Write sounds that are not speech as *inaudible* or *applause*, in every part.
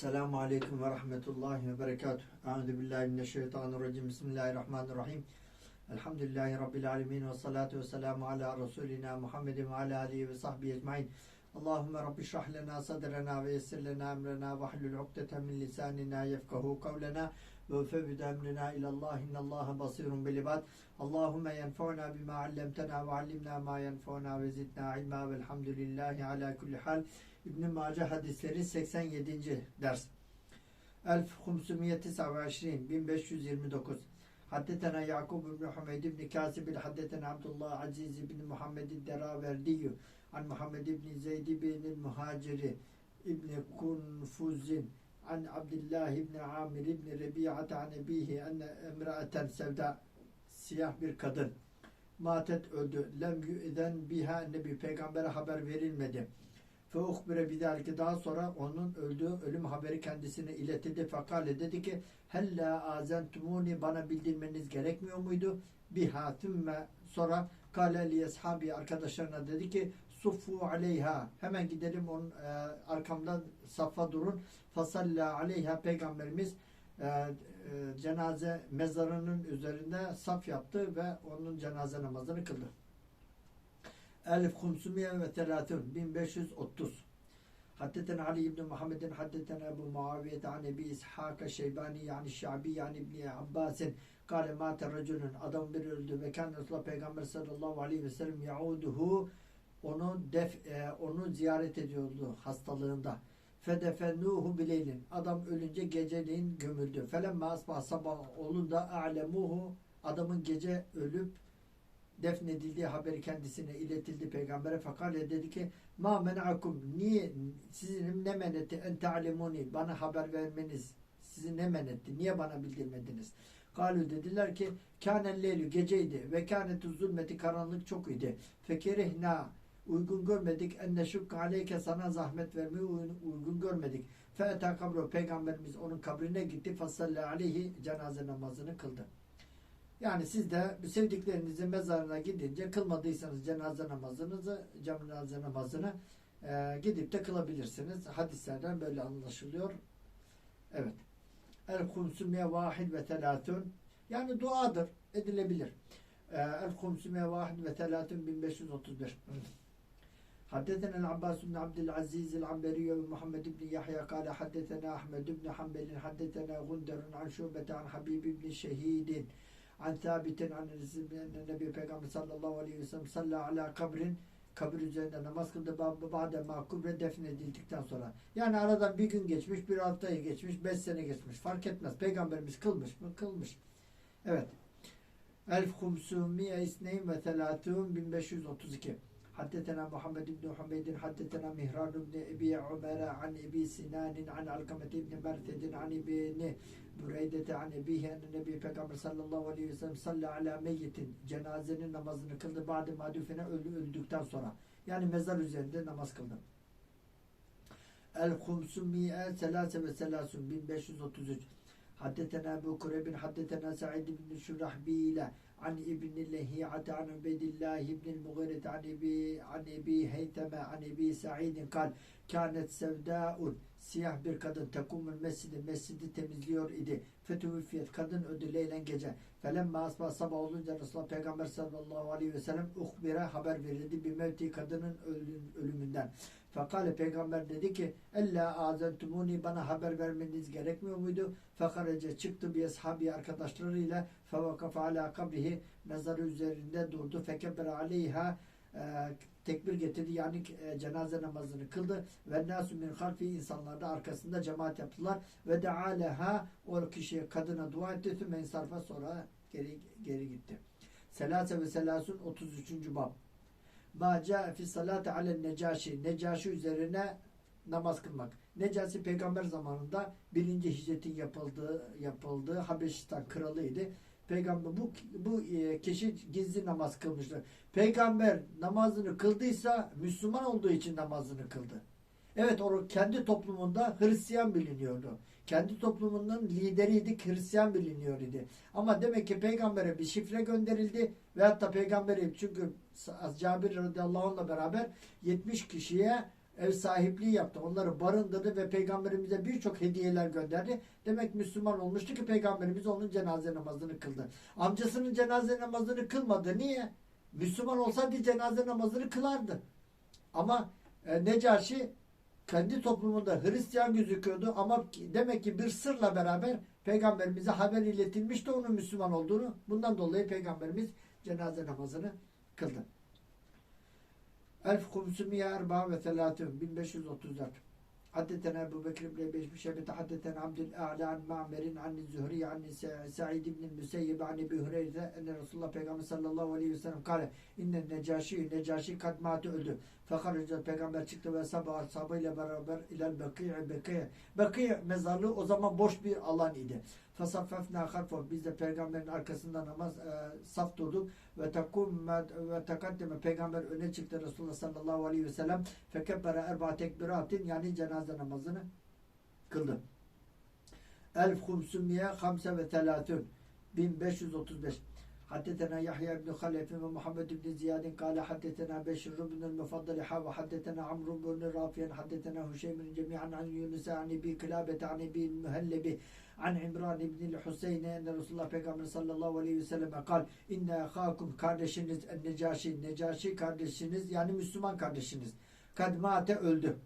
السلام عليكم ورحمة الله وبركاته. أعوذ بالله من الشيطان الرجيم. بسم الله الرحمن الرحيم. الحمد لله رب العالمين والصلاة والسلام على رسولنا محمد وعلى آله وصحبه أجمعين. اللهم رب اشرح لنا صدرنا ويسر لنا أمرنا واحلل عقدة من لساننا يفقه قولنا وفوض أمرنا إلى الله. إن الله بصير بالعباد. اللهم ينفعنا بما علمتنا وعلمنا ما ينفعنا وزدنا علما. والحمد لله على كل حال. İbn-i Mace hadisleri 87. ders. Elf Humsumiyye 29 1529 Haddetena Yakub ibn Humeyd ibn Kasib Haddetena Abdullah Aziz ibn Muhammed Deraverdiyyü An Muhammed ibn Zeyd ibn Muhaciri ibn Kunfuzin An Abdullah ibn Amir ibn Rebi'at an ebihi enne emraeten sevda siyah bir kadın matet öldü. Lem yü'den biha nebi peygambere haber verilmedi. Feukbire bidalike daha sonra onun öldüğü ölüm haberi kendisine iletildi. Fakale dedi ki hella azentumuni bana bildirmeniz gerekmiyor muydu? Biha tümme sonra kale li ashabi arkadaşlarına dedi ki suffu aleyha hemen gidelim onun e, arkamdan safa durun. Fasalla aleyha peygamberimiz e, e, cenaze mezarının üzerinde saf yaptı ve onun cenaze namazını kıldı. Elif Kumsumiye ve Telatun 1530 Haddeten Ali İbni Muhammedin Haddeten Ebu Muaviye an Ebi İshak Şeybani yani Şabi yani İbni Abbasin Kale mate racülün adam bir öldü ve kendi Resulullah Peygamber sallallahu aleyhi ve sellem yauduhu onu def e, onu ziyaret ediyordu hastalığında. Fedefennuhu bileylin. Adam ölünce geceliğin gömüldü. Felemma asbah sabah olunda a'lemuhu adamın gece ölüp defnedildiği haberi kendisine iletildi peygambere. Fakat dedi ki ma men'akum niye sizin ne men etti? En ta'lemuni bana haber vermeniz sizi ne men etti? Niye bana bildirmediniz? Galu dediler ki kânen leylü geceydi ve kânetu zulmeti karanlık çok idi. Fekerihna uygun görmedik. En neşuk aleyke sana zahmet vermeyi uygun görmedik. Fe kabro peygamberimiz onun kabrine gitti. Fasalli aleyhi cenaze namazını kıldı yani siz de sevdiklerinizin mezarına gidince kılmadıysanız cenaze namazınızı, cenaze namazını e, gidip de kılabilirsiniz. Hadislerden böyle anlaşılıyor. Evet. El kumsumiye vahid ve telatun yani duadır. Edilebilir. E, El kumsumiye vahid ve telatun 1531 حدثنا العباس بن عبد العزيز العنبري ومحمد بن يحيى قال حدثنا أحمد بن حنبل حدثنا غندر عن شعبة عن حبيب بن شهيد an sabitin an Nebi Peygamber sallallahu aleyhi ve sellem salla ala kabrin kabir üzerinde namaz kıldı ba'de makubre defnedildikten sonra. Yani aradan bir gün geçmiş, bir ay geçmiş, beş sene geçmiş. Fark etmez. Peygamberimiz kılmış mı? Kılmış. Evet. Elf Humsumiye İsneyn ve Telatun 1532 حدثنا محمد بن حميد حدثنا مهران بن أبي عمر عن أبي سنان عن علقمة بن مرثد عن ابن Bureyde an ebihi en nebi peygamber sallallahu aleyhi ve sellem salli ala meyyitin cenazenin namazını kıldı. Ba'de madufine öldü öldükten sonra. Yani mezar üzerinde namaz kıldı. El Humsumiye selase ve selasun 1533 Haddetena Ebu Kurebin Haddetena Sa'id bin Şurahbile an İbn Lehiyate an Ubeydillah İbn Mughire an Ebi an Ebi Heyteme an Ebi Sa'idin kal kânet sevdâun siyah bir kadın tekumul mescidi mescidi temizliyor idi. Fetüvfiyet kadın öldü leylen gece. Felemma asbah sabah olunca Resulullah Peygamber sallallahu aleyhi ve sellem uhbire haber verildi bir mevti kadının ölümünden. Fakale peygamber dedi ki Ella azentumuni bana haber vermeniz gerekmiyor muydu? Fekarece çıktı bir ashabi arkadaşlarıyla fevakafe ala kabrihi mezarı üzerinde durdu. Fekebere aleyha e, tekbir getirdi yani e, cenaze namazını kıldı ve nasu min halfi insanlar da arkasında cemaat yaptılar ve de aleha o kişiye kadına dua etti tüm sarfa sonra geri geri gitti. Selase ve selasun 33. bab. Ma ca fi salati ale necaşi. Necaşi üzerine namaz kılmak. Necasi peygamber zamanında birinci hicretin yapıldığı yapıldığı Habeşistan kralıydı. Peygamber bu bu e, kişi gizli namaz kılmıştı. Peygamber namazını kıldıysa Müslüman olduğu için namazını kıldı. Evet o kendi toplumunda Hristiyan biliniyordu. Kendi toplumunun lideriydi, Hristiyan biliniyor idi. Ama demek ki peygambere bir şifre gönderildi ve hatta peygamberi çünkü Cabir radıyallahu anh'la beraber 70 kişiye ev sahipliği yaptı. Onları barındırdı ve peygamberimize birçok hediyeler gönderdi. Demek Müslüman olmuştu ki peygamberimiz onun cenaze namazını kıldı. Amcasının cenaze namazını kılmadı. Niye? Müslüman olsaydı cenaze namazını kılardı. Ama e, Necaşi kendi toplumunda Hristiyan gözüküyordu ama demek ki bir sırla beraber peygamberimize haber iletilmişti onun Müslüman olduğunu. Bundan dolayı peygamberimiz cenaze namazını kıldı. Elf Kumsumiye Erba ve Telatun 1534 Haddetena Ebu Bekir ibn Ebi Şebet Haddetena Abdü'l-A'la an Ma'merin an Zühri an Sa'id ibn Müseyyib an Hureyre enne Resulullah Peygamber sallallahu aleyhi ve sellem kale inne necaşi necaşi kadmatı öldü. Fakat peygamber çıktı ve sabah ashabıyla beraber ilal beki'e beki'e beki'e mezarlığı o zaman boş bir alan idi. Fasaffefna harfo biz de peygamberin arkasında namaz e, saf durduk. Ve takum ve takaddeme peygamber öne çıktı. Resulullah sallallahu aleyhi ve sellem fekebbere erba tekbiratin yani cenaze namazını kıldı. Elf humsumiye hamse ve telatün. 1535 حدثنا يحيى بن خلف ومحمد بن زياد قال حدثنا بشر بن المفضل حا وحدثنا عمرو بن رافع حدثنا هشيم جميعا عن يونس عن ابي كلابة عن ابي المهلب عن عمران بن الحسين ان رسول الله Peygamber sallallahu aleyhi ve sellem kal inne ahakum kardeşiniz necaşi necaşi kardeşiniz yani Müslüman kardeşiniz kadmate öldü.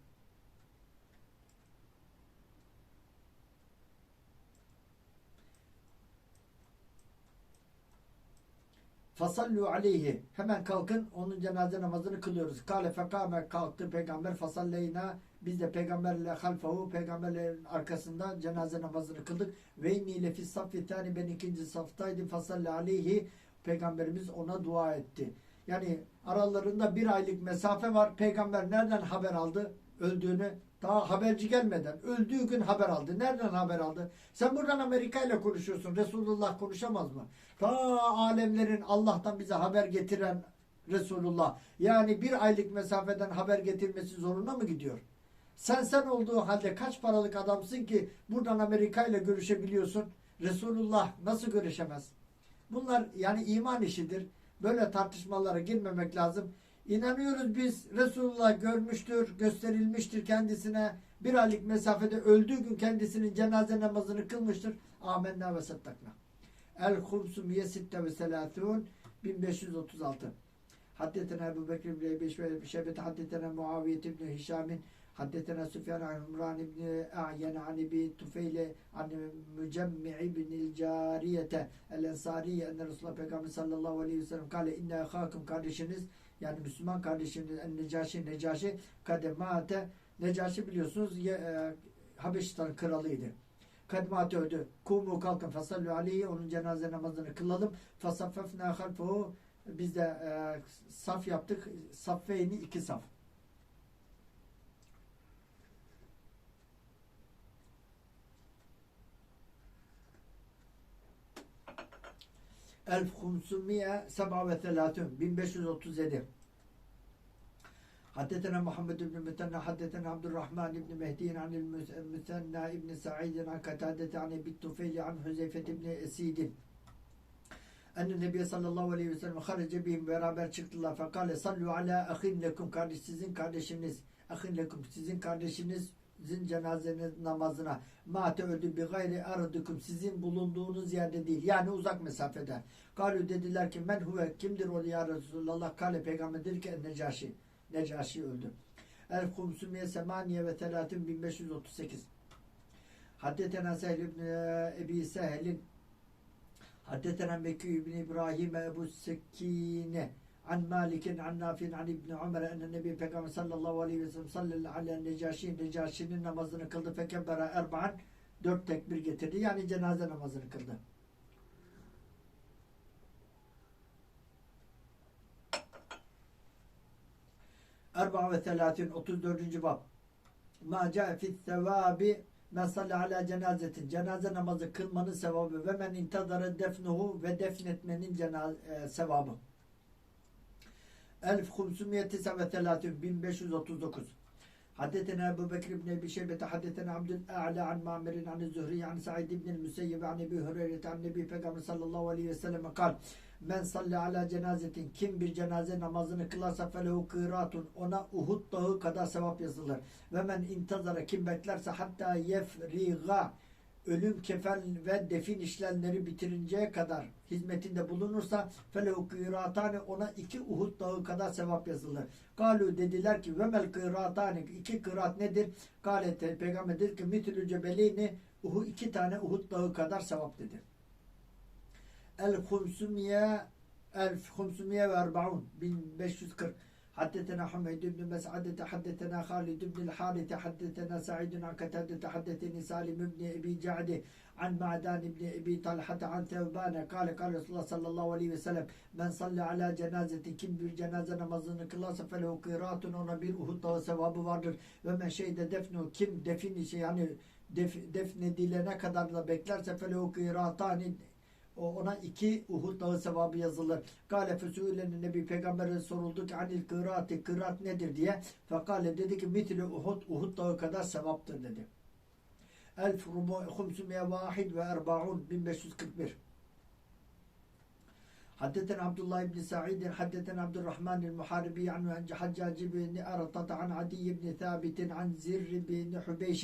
Fasallu aleyhi. Hemen kalkın onun cenaze namazını kılıyoruz. Kale fekame kalktı peygamber fasalleyna biz de peygamberle halfahu peygamberlerin arkasında cenaze namazını kıldık. Ve inni lefis saffi tani ben ikinci saftaydım fasalli aleyhi peygamberimiz ona dua etti. Yani aralarında bir aylık mesafe var. Peygamber nereden haber aldı öldüğünü? Daha haberci gelmeden. Öldüğü gün haber aldı. Nereden haber aldı? Sen buradan Amerika ile konuşuyorsun. Resulullah konuşamaz mı? Ta alemlerin Allah'tan bize haber getiren Resulullah. Yani bir aylık mesafeden haber getirmesi zoruna mı gidiyor? Sen sen olduğu halde kaç paralık adamsın ki buradan Amerika ile görüşebiliyorsun? Resulullah nasıl görüşemez? Bunlar yani iman işidir. Böyle tartışmalara girmemek lazım. İnanıyoruz biz Resulullah görmüştür, gösterilmiştir kendisine. Bir aylık mesafede öldüğü gün kendisinin cenaze namazını kılmıştır. Amenna ve sattakna. El Humsumiye sitte ve selatun 1536. Haddetena Ebu Bekir ibn Ebi Şebet Haddetena Muaviye ibn Hişam'in Haddetena Süfyan an İmran ibn A'yen an Ebi Tufeyle an Mücemmi ibn Cariyete El Ensariye enne Resulullah Peygamber sallallahu aleyhi ve sellem kale inne hakim kardeşiniz yani Müslüman kardeşimiz en Necaşi Necaşi kademate Necaşi biliyorsunuz e, Habeşistan kralıydı. Kadmate öldü. Kumu kalkın fasallu aleyhi onun cenaze namazını kılalım. Fasaffefna halfuhu biz de e, saf yaptık. Saffeyni iki saf. Elf Humsumiye Seba ve Telatun 1537 حدثنا محمد بن مثنى حدثنا عبد الرحمن بن مهدي عن المثنى بن سعيد عن قتادة عن ابي الطفيل عن حذيفة بن اسيد أن النبي صلى الله عليه وسلم خرج بهم beraber çıktılar. Fakale sallu ala ahin lekum kardeş sizin kardeşiniz ahin lekum sizin kardeşinizin cenaze namazına. Mate öldü bi gayri ardukum sizin bulunduğunuz yerde değil. Yani uzak mesafede. Galu dediler ki men huve kimdir o ya Resulallah? Kale peygamber dedi ki Necaşi. Necaşi öldü. El Kumsumiye Semaniye ve Telatin 1538 Haddetena Sehl ibn Ebi Sehl'in Haddetena Mekki ibn İbrahim Ebu Sekine an Malik'in an Nafi'in an İbn Ömer enne Nebi Peygamber sallallahu aleyhi ve sellem sallallahu aleyhi Necaşi Necaşi'nin namazını kıldı fekebbera erba'an dört tekbir getirdi. Yani cenaze namazını kıldı. Erba ve Telatin 34. bab. Ma cae fi sevabi men salli ala cenazetin. Cenaze namazı kılmanın sevabı ve men intadara defnuhu ve defnetmenin cenaze, e. Elf Humsumiye Tisa ve Telatin 1539. حدثنا أبو بكر بن أبي شيبة حدثنا عبد الأعلى عن معمر عن الزهري عن سعيد بن المسيب عن أبي هريرة عن النبي فقام صلى الله عليه وسلم قال Men salli ala cenazetin kim bir cenaze namazını kılarsa felehu kıratun ona Uhud dağı kadar sevap yazılır. Ve men intazara kim beklerse hatta yefriga ölüm kefen ve defin işlemleri bitirinceye kadar hizmetinde bulunursa felehu kıratani ona iki Uhud dağı kadar sevap yazılır. Galu dediler ki ve mel kıratani iki kırat nedir? Galete peygamber dedi ki mitülü cebelini Uhud iki tane Uhud dağı kadar sevap dedi. El Humsumiye El Humsumiye ve Erbaun 1540 حدثنا حميد بن مسعدة حدثنا خالد بن الحارث حدثنا سعيد عن قتادة حدثني سالم بن أبي جعد عن معدان بن أبي طلحة عن ثوبان قال قال رسول الله صلى الله عليه وسلم من صلى على cenazeti kim bir cenaze namazını kılarsa felehu kıratun ona bir Uhud dağı sevabı vardır ve men şeyde defnu kim defin işi yani def, defnedilene kadar da beklerse felehu kıratani o ona iki Uhud dağı sevabı yazılır. Kale fesûlenin Nebi Peygamber'e soruldu ki anil kıraati kıraat nedir diye. Fekale dedi ki mitli Uhud Uhud dağı kadar sevaptır dedi. Elf rubu humsumiye vahid ve erbaun 1541 حدثنا عبد الله بن سعيد حدثنا عبد الرحمن المحاربي عن حجاج بن أرطة عن عدي بن ثابت عن زر بن حبيش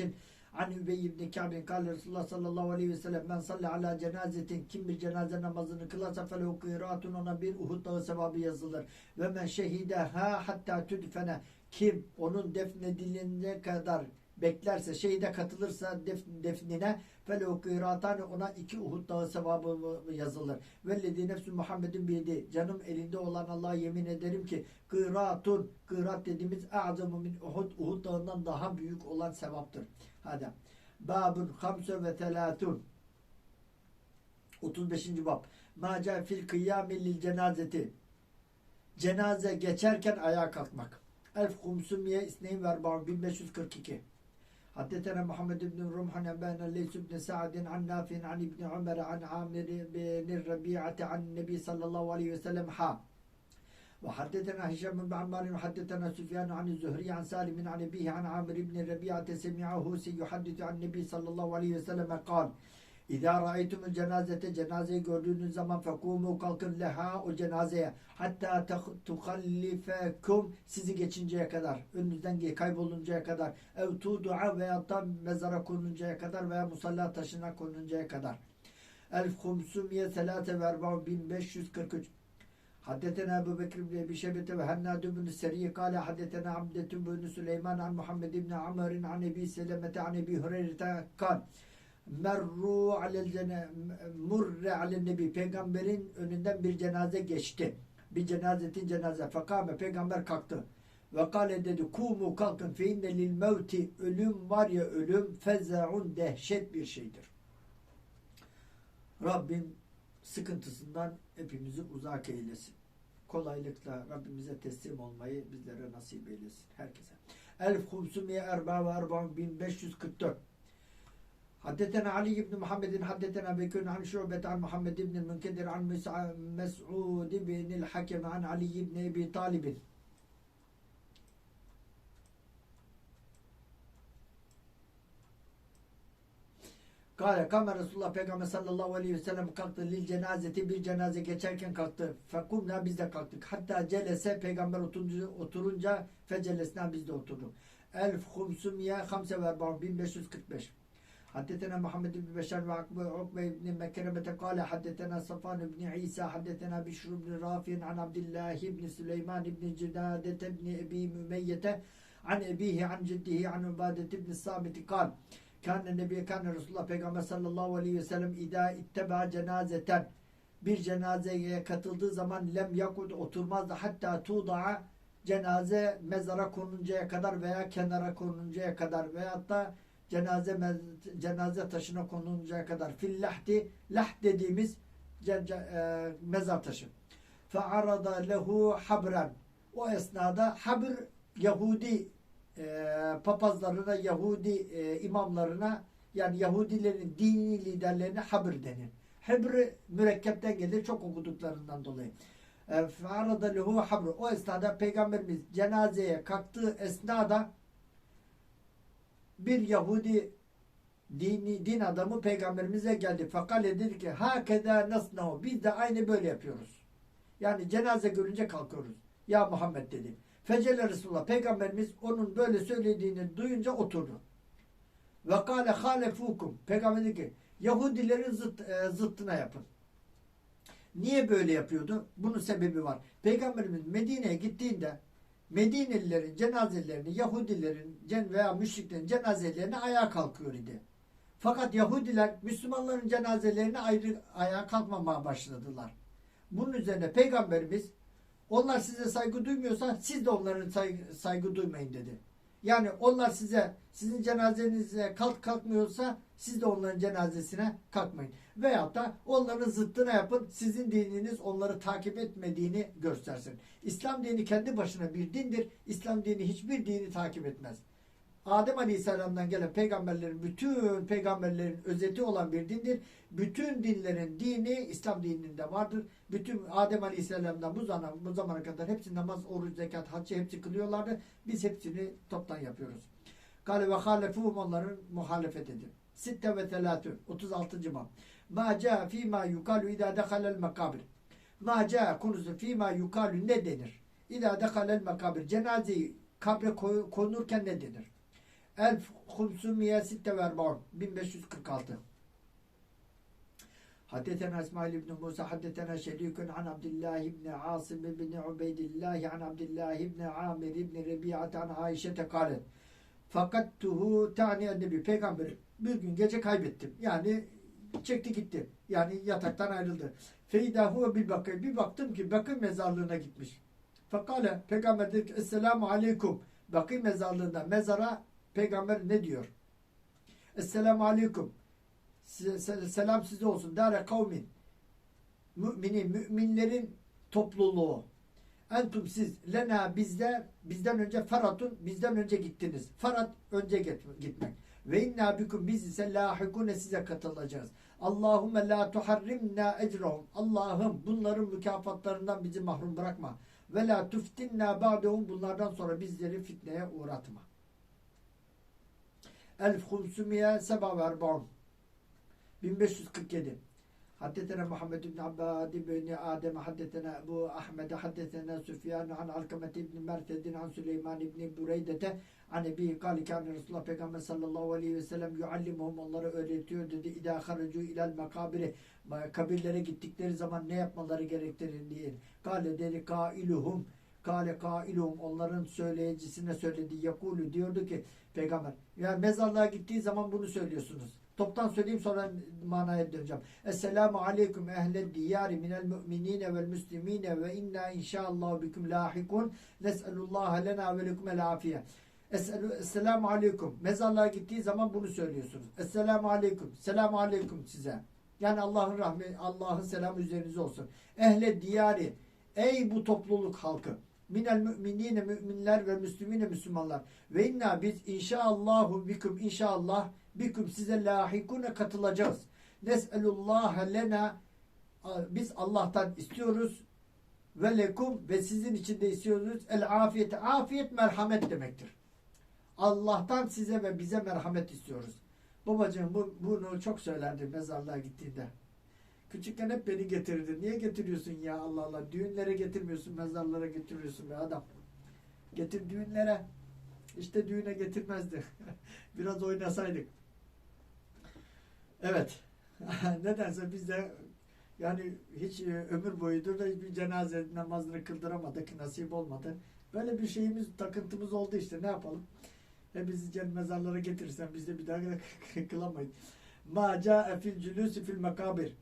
عن Übey ibn Ka'bin kâle Resulullah sallallahu aleyhi ve sellem men salli ala cenazetin kim bir cenaze namazını kılarsa felehu kıratun ona bir Uhud dağı sevabı yazılır. Ve men şehide ha hatta tüdfene kim onun defnedilene kadar beklerse şehide katılırsa def, defnine felehu kıratani ona iki Uhud dağı sevabı yazılır. Vellezi nefsü Muhammed'in bildi. Canım elinde olan Allah'a yemin ederim ki kıratun kırat dediğimiz a'zamu min Uhud Uhud dağından daha büyük olan sevaptır. Hadi. Babun hamse ve telatun. 35. bab. Maca fil kıyami lil cenazeti. Cenaze geçerken ayağa kalkmak. Elf humsumiye isneyn ver 1542. حدثنا محمد بن رمح نبانا ليس بن سعد عن نافع عن ابن عمر عن عامر بن الربيعة عن النبي صلى الله عليه وسلم حا وحدثنا هشام بن عمار وحدثنا سفيان عن الزهري عن سالم عن أبيه عن عامر بن الربيعة سمعه سيحدث عن النبي صلى الله عليه وسلم قال İzâ râeytumul cenazete cenazeyi gördüğünüz zaman fekûmû kalkın leha o cenazeye hatta tuhallifekum sizi geçinceye kadar önünüzden kayboluncaya kadar ev tudu'a veya da mezara konuncaya kadar veya musalla taşına konuncaya kadar. El Humsumiye selate ve erba'u 1543 حدثنا أبو بكر بن أبي شيبة وهناد بن السري قال حدثنا عبدة بن سليمان عن محمد بن عمر عن أبي سلمة عن أبي هريرة قال merru alel cene murre alel nebi peygamberin önünden bir cenaze geçti. Bir cenazetin cenaze. Fekame peygamber kalktı. Ve kale dedi kumu kalkın fe inne lil mevti ölüm var ya ölüm fezaun dehşet bir şeydir. Rabbim sıkıntısından hepimizi uzak eylesin. Kolaylıkla Rabbimize teslim olmayı bizlere nasip eylesin. Herkese. Elf Humsumiye Erba ve Erba 1544 حدثنا علي بن محمد حدثنا بكر عن شعبة عن محمد بن المنكدر عن مسعود بن الحكم عن علي بن أبي طالب Kale kame Resulullah Peygamber sallallahu aleyhi ve sellem kalktı lil cenazeti bir cenaze geçerken kalktı. Fekumna biz de kalktık. Hatta celese peygamber oturunca, oturunca fecelesna biz de oturduk. Elf humsumiye hamse ve 1545 حدثنا محمد بن بشار وعقبة بن مكرمة قال حدثنا صفان بن عيسى حدثنا بشر بن رافع عن عبد الله بن سليمان بن جنادة بن أبي ممية عن أبيه عن جده عن عبادة بن الصامت قال Kâne nebiye kâne Resulullah Peygamber sallallahu aleyhi ve sellem idâ ittebâ cenazeten bir cenazeye katıldığı zaman lem yakud oturmazdı hatta tuda'a cenaze mezara konuncaya kadar veya kenara konuncaya kadar veya da cenaze cenaze taşına konuncaya kadar fil lahdi lah dediğimiz e, mezar taşı. Fe arada lehu habren. O esnada habr Yahudi e, papazlarına, Yahudi e, imamlarına yani Yahudilerin dini liderlerine habr denir. Hebr mürekkepten gelir çok okuduklarından dolayı. Fe'arada lehu habr. O esnada Peygamberimiz cenazeye kalktığı esnada bir Yahudi dini, din adamı peygamberimize geldi. Fakat dedi ki hakeda nasnahu biz de aynı böyle yapıyoruz. Yani cenaze görünce kalkıyoruz. Ya Muhammed dedi. Fecele Resulullah peygamberimiz onun böyle söylediğini duyunca oturdu. Ve kâle hâlefukum. Peygamber dedi ki Yahudilerin zıt, e, zıttına yapın. Niye böyle yapıyordu? Bunun sebebi var. Peygamberimiz Medine'ye gittiğinde Medinelilerin cenazelerini Yahudilerin cen veya müşriklerin cenazelerini ayağa kalkıyor idi. Fakat Yahudiler Müslümanların cenazelerine ayrı ayağa kalkmamaya başladılar. Bunun üzerine Peygamberimiz onlar size saygı duymuyorsa siz de onların saygı, saygı duymayın dedi. Yani onlar size sizin cenazenize kalk kalkmıyorsa siz de onların cenazesine kalkmayın. Veyahut da onların zıttına yapın. Sizin dininiz onları takip etmediğini göstersin. İslam dini kendi başına bir dindir. İslam dini hiçbir dini takip etmez. Adem Aleyhisselam'dan gelen peygamberlerin bütün peygamberlerin özeti olan bir dindir. Bütün dinlerin dini İslam dininde vardır. Bütün Adem Aleyhisselam'dan bu zamana, bu zamana kadar hepsi namaz, oruç, zekat, haccı hepsi kılıyorlardı. Biz hepsini toptan yapıyoruz. Kale ve halefuhum onların muhalefet edin. Sitte ve telatü 36. bab. Ma ca fîmâ yukalu idâ dehalel mekabir. Ma ca konusu fîmâ yukalu ne denir? İdâ dehalel mekabir. Cenazeyi kabre konurken ne denir? El Humsumiye Sitte ve Erbaun 1546 Haddetena İsmail İbni Musa Haddetena Şerikun an Abdullah İbni Asım İbni Ubeydillah an Abdullah İbni Amir İbni Rebi'at an Ayşe tekalet Fakattuhu tani ennebi peygamber bir gün gece kaybettim. Yani çekti gitti. Yani yataktan ayrıldı. Feydahu bir bakı bir baktım ki Bakı mezarlığına gitmiş. Fakale peygamber dedi ki Esselamu aleyküm. Bakı mezarlığında mezara peygamber ne diyor? Esselamu aleyküm. Selam size olsun. Dare kavmin. Müminin, müminlerin topluluğu. Entum siz lena bizde bizden önce faratun bizden önce gittiniz. Farat önce git- gitmek. Ve inna bikum biz ise lahikune size katılacağız. Allahumme la tuharrimna ecrahum. Allah'ım bunların mükafatlarından bizi mahrum bırakma. Ve la tuftinna ba'dehum bunlardan sonra bizleri fitneye uğratma. Elf Humsumiye Seba ve Erbaun 1547 حدثنا محمد بن عباد بن آدم حدثنا أبو أحمد حدثنا سفيان عن علقمة بن مرثد عن سليمان بن بريدة عن أبي قال كان رسول الله Peygamber sallallahu aleyhi ve sellem yuallimuhum onları öğretiyor dedi. İdâ haracu ilal makabiri kabirlere gittikleri zaman ne yapmaları gerektiğini diye. Kale dedi kailuhum Kale kailuhum onların söyleyicisine söyledi. Yakulu diyordu ki peygamber yani mezarlığa gittiği zaman bunu söylüyorsunuz. Toptan söyleyeyim sonra manaya döneceğim. Esselamu aleyküm ehle diyari minel müminine vel müslimine ve inna inşaallah bikum lahikun nes'elullah lena ve lekum el afiye. Esselamu aleyküm. Mezarlığa gittiği zaman bunu söylüyorsunuz. Esselamu aleyküm. Selamu aleyküm size. Yani Allah'ın rahmeti, Allah'ın selamı üzerinize olsun. Ehle diyari. Ey bu topluluk halkı. Minel müminine müminler ve müslümine Müslümanlar. Ve inna biz inşaallahu bikum inşallah bikum size lahikune katılacağız. Nes'elullah lena biz Allah'tan istiyoruz ve lekum ve sizin için de istiyoruz el afiyet. Afiyet merhamet demektir. Allah'tan size ve bize merhamet istiyoruz. Babacığım bu, bunu çok söylerdi mezarlığa gittiğinde. Küçükken hep beni getirirdi. Niye getiriyorsun ya Allah Allah? Düğünlere getirmiyorsun, mezarlara getiriyorsun be adam. Getir düğünlere. İşte düğüne getirmezdi. *laughs* Biraz oynasaydık. Evet. *laughs* Nedense biz de yani hiç e, ömür boyudur da hiçbir cenaze namazını kıldıramadık. Nasip olmadı. Böyle bir şeyimiz, takıntımız oldu işte. Ne yapalım? Ve bizi mezarlara getirirsen biz de bir daha *laughs* kılamayız. Ma ca'e fil cülüsü fil makabir.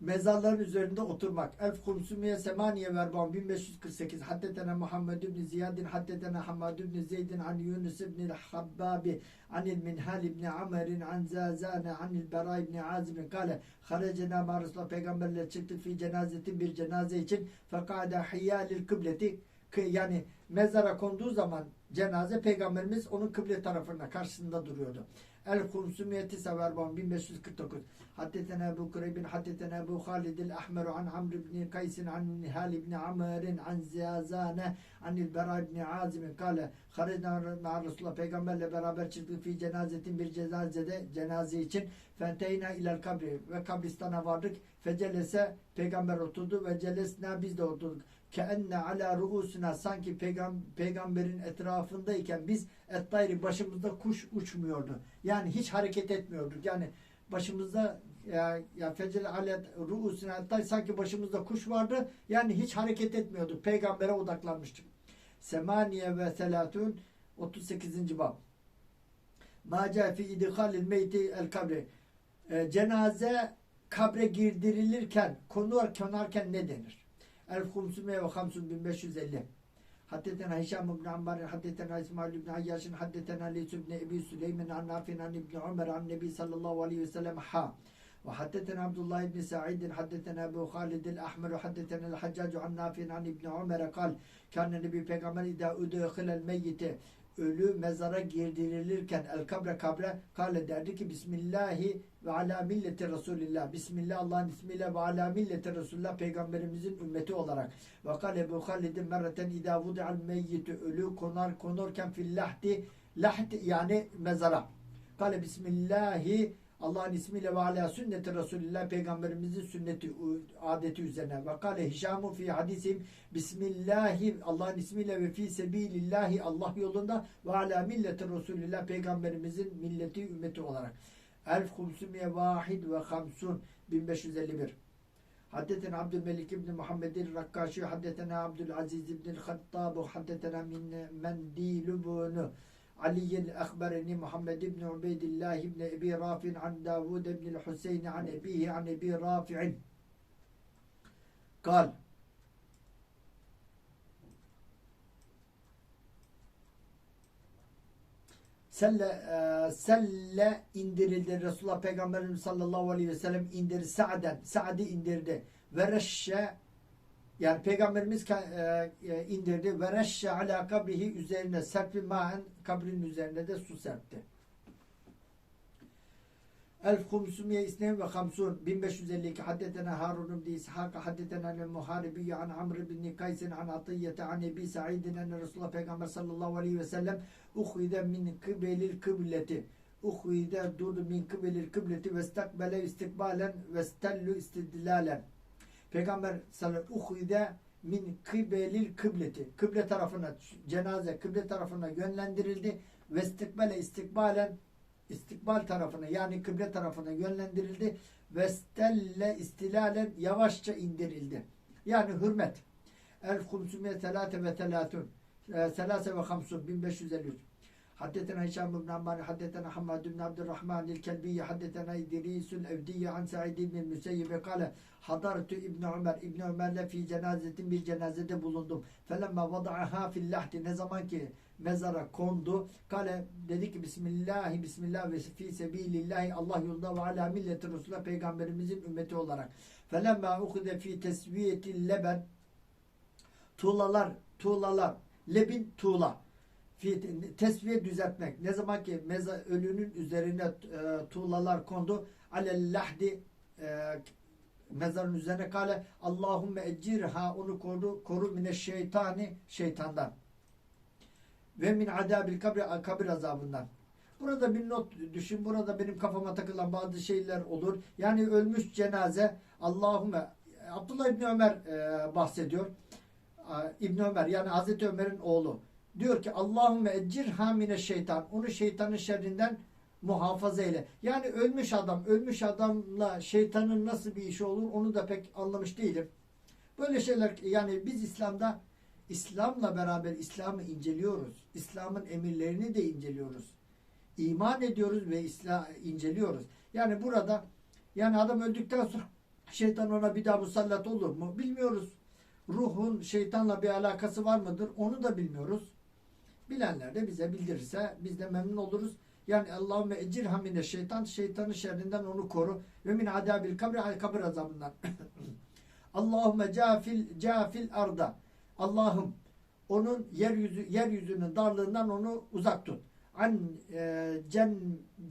Mezarların üzerinde oturmak. Elf Humsumiye Semaniye Verban 1548. Haddetena Muhammed ibn Ziyadin Haddetena Hamad ibn Zeydin An Yunus ibn Habbabi Anil Minhal ibn Amer'in An Zazane Anil Bera ibn Azim'in Kale Harecena ma Resulullah peygamberle çıktı fi cenazetin bir cenaze için fekada hiyalil kıbleti kı- yani mezara konduğu zaman cenaze peygamberimiz onun kıble tarafına karşısında duruyordu. El Humsumiyeti Severbon 1549 Haddetena Ebu Kureybin Haddetena Ebu Halid el Ahmeru an Amr ibn Kaysin an Nihal ibn Amr'in an Ziyazane an İl-Bera ibn Azim'in. Kale Haridna ma'a Resulullah peygamberle beraber çıktık fi cenazetin bir cenazede cenaze için. Fenteyna ilel kabri ve kabristana vardık. Fecelese peygamber oturdu ve celesna biz de oturduk keenne ala ruusuna sanki peygam, peygamberin etrafındayken biz ettayri başımızda kuş uçmuyordu. Yani hiç hareket etmiyorduk. Yani başımızda ya, ya fecel alet ruusuna ettayri sanki başımızda kuş vardı. Yani hiç hareket etmiyorduk. Peygambere odaklanmıştık. Semaniye ve selatun 38. bab. Ma ca fi idhalil meyti el kabri. E, cenaze kabre girdirilirken, konular konarken ne denir? 1500 ve 5550. Haddetena Hişam ibn Ammar, haddetena İsmail ibn Hayyaş'ın, haddetena Leys ibn Ebi Süleyman, an Nafin, an İbn Ömer, an Nebi sallallahu aleyhi ve sellem, ha. Ve haddetena Abdullah ibn Sa'id, haddetena Ebu Halid el-Ahmer, haddetena el-Haccac, an Nafin, an İbn Ömer, kal. Kâne Nebi Peygamber, idâ udâkhil el-meyyite, ölü mezara girdirilirken el kabre kabre kale derdi ki Bismillahi ve ala milleti Resulillah. Bismillah Allah'ın ismiyle ve ala milleti Resulullah peygamberimizin ümmeti olarak. Ve kale Ebu Halid'in merreten idâ vudi'al meyyitü ölü konar konurken fil lahdi lahd yani mezara. Kale Bismillahi Allah'ın ismiyle ve ala sünneti Resulillah peygamberimizin sünneti adeti üzerine. Ve kale Hişamu fi hadisim Bismillahi Allah'ın ismiyle ve fi sebilillahi Allah yolunda ve ala milleti Resulillah peygamberimizin milleti ümmeti olarak. Elf Humsumiye Vahid ve Hamsun 1551 Haddetena Abdülmelik İbni Muhammedin Rakkaşi Haddetena Abdülaziz İbni Hattabu Haddetena min Mendilubunu علي Aliyyil Ekbereni Muhammed İbni Ubeydillah İbni Ebi Rafi'in an Davud İbni Hüseyin'i an Ebihi an Ebi Rafi'in Kal selle, e, selle indirildi. Resulullah Peygamberimiz sallallahu aleyhi ve sellem indirdi. Sa'den, Sa'di indirdi. Ve reşşe yani Peygamberimiz e, e, indirdi. Ve reşşe ala kabrihi üzerine serpti. Maen kabrin üzerine de su serpti. El Humsumiye İsnem ve Hamsun 1552 Haddetena Harun ibn İshak Haddetena el Muharibi an Amr ibn Kaysin an Atiyete an Ebi Sa'idin en Resulullah Peygamber sallallahu aleyhi ve sellem. Uhide min kıbelil kıbleti. Uhide durdu min kıbelil kıbleti. Ve istakbele istikbalen ve stellu istidlalen Peygamber sallallahu uhide min kıbelil kıbleti kıble tarafına cenaze kıble tarafına yönlendirildi ve istikbale istikbalen istikbal tarafına yani kıble tarafına yönlendirildi ve stelle istilalen yavaşça indirildi. Yani hürmet. El Humsumiye Selate ve Telatun Selase ve Hamsun 1553 حدثنا هشام بن عمار حدثنا حماد بن عبد الرحمن الكلبي حدثنا إدريس الأودي عن سعيد بن المسيب قال حضرت ابن عمر ابن Ömer'le fi cenazetin bir cenazede bulundum. Felemma vada'aha fil lahdi ne zaman ki mezara kondu. Kale dedi ki Bismillah, Bismillah ve fi sebilillahi Allah yolunda ve ala milleti Resulullah peygamberimizin ümmeti olarak. Felemma ukude fi tesviyetil leben tuğlalar, tuğlalar, lebin tuğla. Tesviye düzeltmek. Ne zaman ki meza, ölünün üzerine e, tuğlalar kondu. Alel lahdi e, mezarın üzerine kale Allahümme ecirha onu koru, koru mine şeytani şeytandan ve min adabil kabri kabir azabından. Burada bir not düşün. Burada benim kafama takılan bazı şeyler olur. Yani ölmüş cenaze Allahümme Abdullah İbni Ömer e, bahsediyor. İbni Ömer yani Hazreti Ömer'in oğlu. Diyor ki Allahümme ecir hamine şeytan. Onu şeytanın şerrinden muhafaza eyle. Yani ölmüş adam, ölmüş adamla şeytanın nasıl bir işi olur onu da pek anlamış değilim. Böyle şeyler yani biz İslam'da İslam'la beraber İslam'ı inceliyoruz. İslam'ın emirlerini de inceliyoruz. İman ediyoruz ve İslam inceliyoruz. Yani burada yani adam öldükten sonra *laughs* şeytan ona bir daha musallat olur mu? Bilmiyoruz. Ruhun şeytanla bir alakası var mıdır? Onu da bilmiyoruz. Bilenler de bize bildirirse biz de memnun oluruz. Yani Allahümme ecir hamine şeytan, şeytanın şerrinden onu koru. Ve min adabil kabri, kabir azabından. *laughs* Allahümme cafil, cafil arda. Allah'ım onun yeryüzü yeryüzünün darlığından onu uzak tut. An e, cem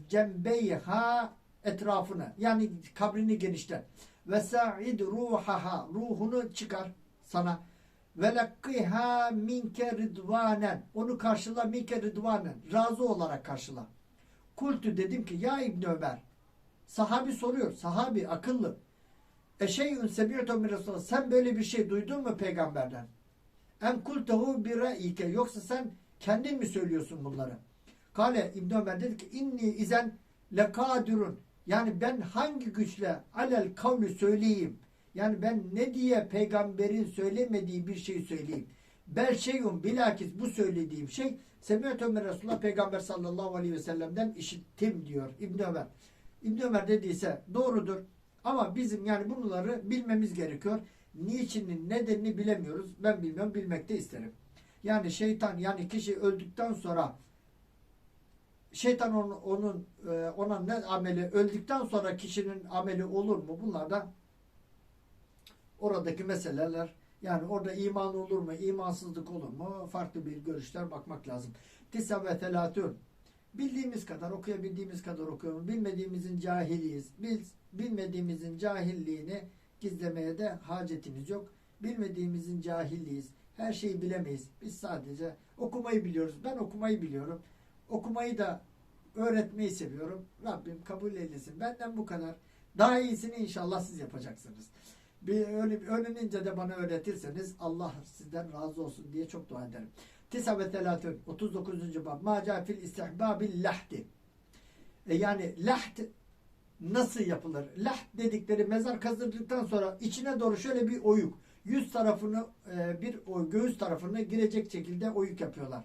cembeyha etrafını yani kabrini genişlet. Ve sa'id ruhaha ruhunu çıkar sana. Ve lekkiha minke ridvanen onu karşıla minke ridvanen razı olarak karşıla. Kultu dedim ki ya İbn Ömer sahabi soruyor sahabi akıllı eşeyyün semi'tu min Resulullah sen böyle bir şey duydun mu peygamberden? En kultehu bir re'ike yoksa sen kendin mi söylüyorsun bunları? Kale İbn Ömer dedi ki inni izen lekadirun yani ben hangi güçle alel kavli söyleyeyim? Yani ben ne diye peygamberin söylemediği bir şey söyleyeyim? Bel şeyun bilakis bu söylediğim şey Semiyet Ömer Resulullah Peygamber sallallahu aleyhi ve sellem'den işittim diyor İbn Ömer. İbn Ömer dediyse doğrudur. Ama bizim yani bunları bilmemiz gerekiyor. Niçinin nedenini bilemiyoruz. Ben bilmiyorum. Bilmek de isterim. Yani şeytan yani kişi öldükten sonra şeytan onun, onun e, ona ne ameli öldükten sonra kişinin ameli olur mu? Bunlar da oradaki meseleler yani orada iman olur mu? imansızlık olur mu? Farklı bir görüşler bakmak lazım. Tisa ve telatün Bildiğimiz kadar okuyabildiğimiz kadar okuyorum. Bilmediğimizin cahiliyiz. Biz bilmediğimizin cahilliğini gizlemeye de hacetimiz yok. Bilmediğimizin cahilliyiz. Her şeyi bilemeyiz. Biz sadece okumayı biliyoruz. Ben okumayı biliyorum. Okumayı da öğretmeyi seviyorum. Rabbim kabul eylesin. Benden bu kadar. Daha iyisini inşallah siz yapacaksınız. Bir öyle öğrenince de bana öğretirseniz Allah sizden razı olsun diye çok dua ederim. Tisa ve telatün 39. bab. Ma fil istihbabil lahdi. E yani lahd nasıl yapılır? Lahd dedikleri mezar kazıldıktan sonra içine doğru şöyle bir oyuk. Yüz tarafını e, bir göğüs tarafını girecek şekilde oyuk yapıyorlar.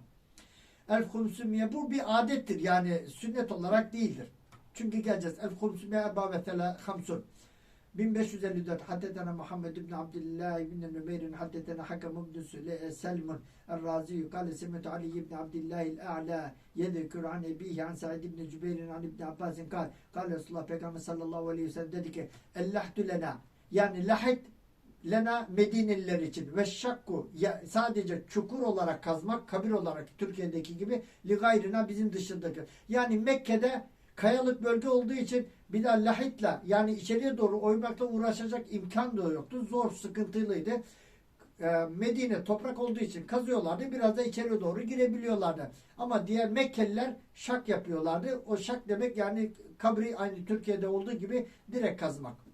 El humsumiye bu bir adettir. Yani sünnet olarak değildir. Çünkü geleceğiz. El humsumiye erba ve tela hamsun. 1554 Haddetena Muhammed ibn Abdullah ibn Nümeyrin Haddetena Hakem ibn Selmun El-Razi Kale Semet Ali ibn Abdullah el-A'la Yedekür an ebihi an Sa'id ibn Cübeyrin an ibn Abbas'in kal. Kale Resulullah Peygamber sallallahu aleyhi ve sellem dedi ki Ellahtu lena. Yani lahit lena Medineliler için. Ve şakku ya sadece çukur olarak kazmak kabir olarak Türkiye'deki gibi li gayrına bizim dışındaki yani Mekke'de kayalık bölge olduğu için bir de lahitle yani içeriye doğru oymakla uğraşacak imkan da yoktu. Zor, sıkıntılıydı. Ee, Medine toprak olduğu için kazıyorlardı. Biraz da içeri doğru girebiliyorlardı. Ama diğer Mekkeliler şak yapıyorlardı. O şak demek yani kabri aynı Türkiye'de olduğu gibi direkt kazmak.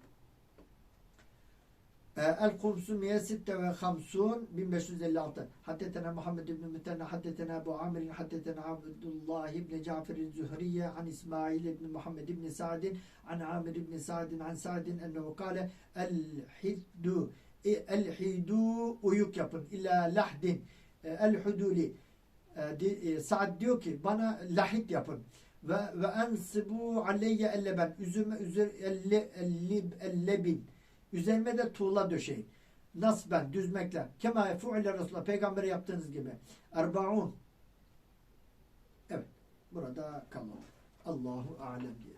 El Kumsumiye Sitte ve Hamsun 1556 Haddetena Muhammed ibn Mütenne Haddetena Ebu Amir'in Haddetena Abdullah ibn Cafer'in Zühriye An İsmail ibn Muhammed ibn Sa'din An Amir ibn Sa'din An Sa'din ennehu kale El Hiddu El Hidu uyuk yapın illa lahdin El Huduli. Sa'd diyor ki bana lahit yapın. Ve ve ensibu aleyye elleben üzüme üzür elle ellebin Üzerime de tuğla döşeyin. Nasben, düzmekle. Kema fu'ile Resulullah. Peygamber'e yaptığınız gibi. Erbaun. Evet. Burada kalalım. Allahu alem diye.